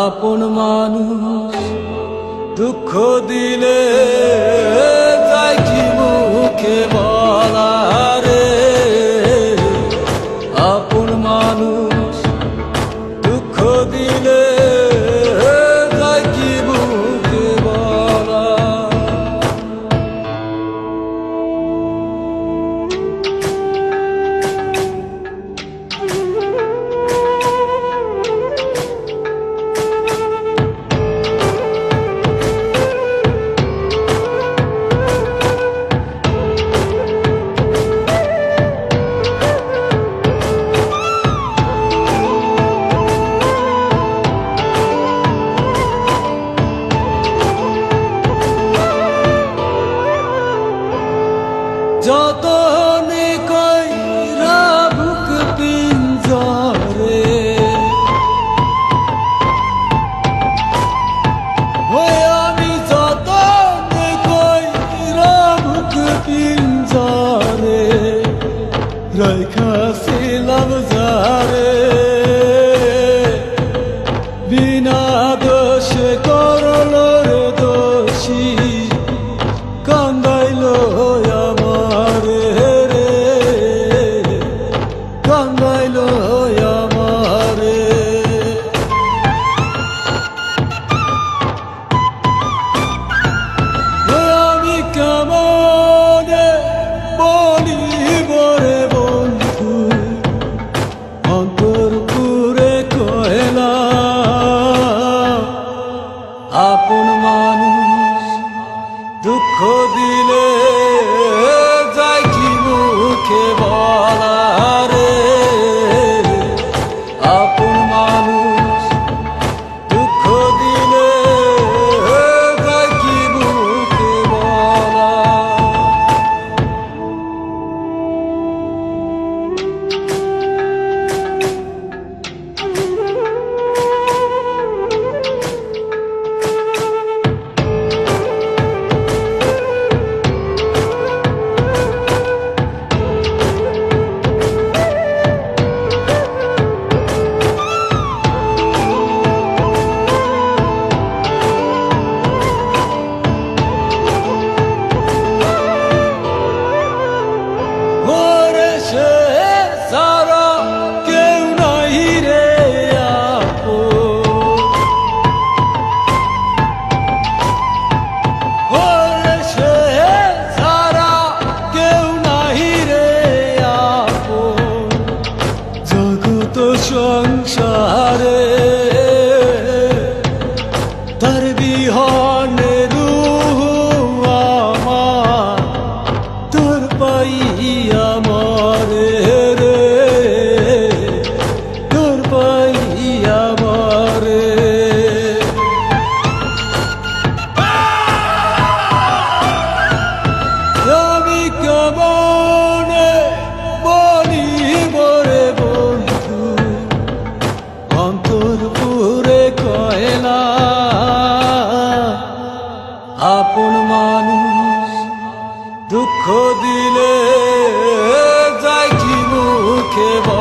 আপন মানুষ দুঃখ দিলে যতনে কইরা বুক পিঞ্জরে। ওই আমি যতনে কইরা বুক পিঞ্জরে। রাইখা ছিলাম যা আপন মানুষ দুঃখ দিলে সংসারে দুঃখ দিলে যাই কি মুখে বল?